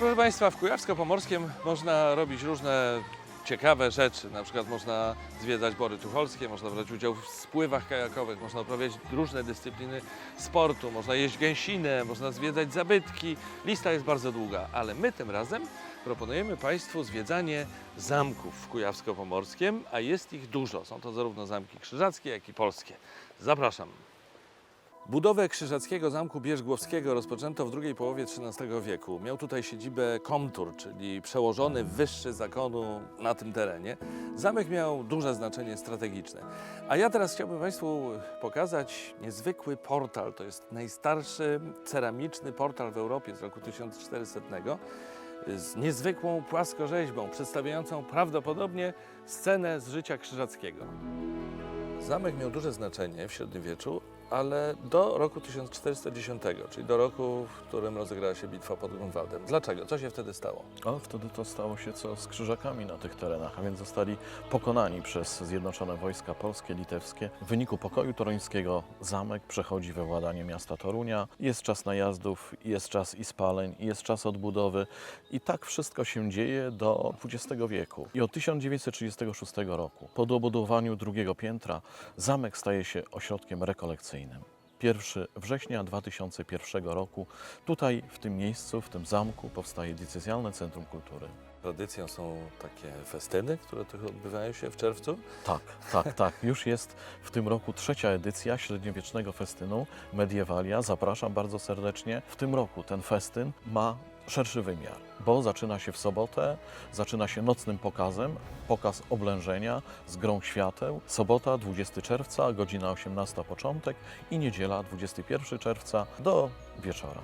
Proszę Państwa, w Kujawsko-Pomorskiem można robić różne ciekawe rzeczy. Na przykład można zwiedzać bory tucholskie, można brać udział w spływach kajakowych, można uprawiać różne dyscypliny sportu, można jeść gęsinę, można zwiedzać zabytki. Lista jest bardzo długa, ale my tym razem proponujemy Państwu zwiedzanie zamków w Kujawsko-Pomorskiem, a jest ich dużo. Są to zarówno zamki krzyżackie, jak i polskie. Zapraszam. Budowę krzyżackiego zamku Bierzgłowskiego rozpoczęto w drugiej połowie XIII wieku. Miał tutaj siedzibę komtur, czyli przełożony wyższy zakonu na tym terenie. Zamek miał duże znaczenie strategiczne. A ja teraz chciałbym Państwu pokazać niezwykły portal. To jest najstarszy ceramiczny portal w Europie z roku 1400 z niezwykłą płaskorzeźbą przedstawiającą prawdopodobnie scenę z życia krzyżackiego. Zamek miał duże znaczenie w średniowieczu, ale do roku 1410, czyli do roku, w którym rozegrała się bitwa pod Grunwaldem. Dlaczego? Co się wtedy stało? O, wtedy to stało się co z krzyżakami na tych terenach, a więc zostali pokonani przez Zjednoczone Wojska Polskie, Litewskie. W wyniku pokoju toruńskiego zamek przechodzi we władanie miasta Torunia. Jest czas najazdów, jest czas i spaleń, jest czas odbudowy i tak wszystko się dzieje do XX wieku. I od 1936 roku, po dobudowaniu drugiego piętra, zamek staje się ośrodkiem rekolekcyjnym. 1 września 2001 roku tutaj, w tym miejscu, w tym zamku powstaje Diecezjalne Centrum Kultury. Tradycją są takie festyny, które tu odbywają się w czerwcu. Tak, tak, tak. Już jest w tym roku trzecia edycja średniowiecznego festynu Mediewalia. Zapraszam bardzo serdecznie. W tym roku ten festyn ma szerszy wymiar, bo zaczyna się w sobotę, zaczyna się nocnym pokazem, pokaz oblężenia z grą świateł. Sobota 20 czerwca, godzina 18 początek i niedziela 21 czerwca do wieczora.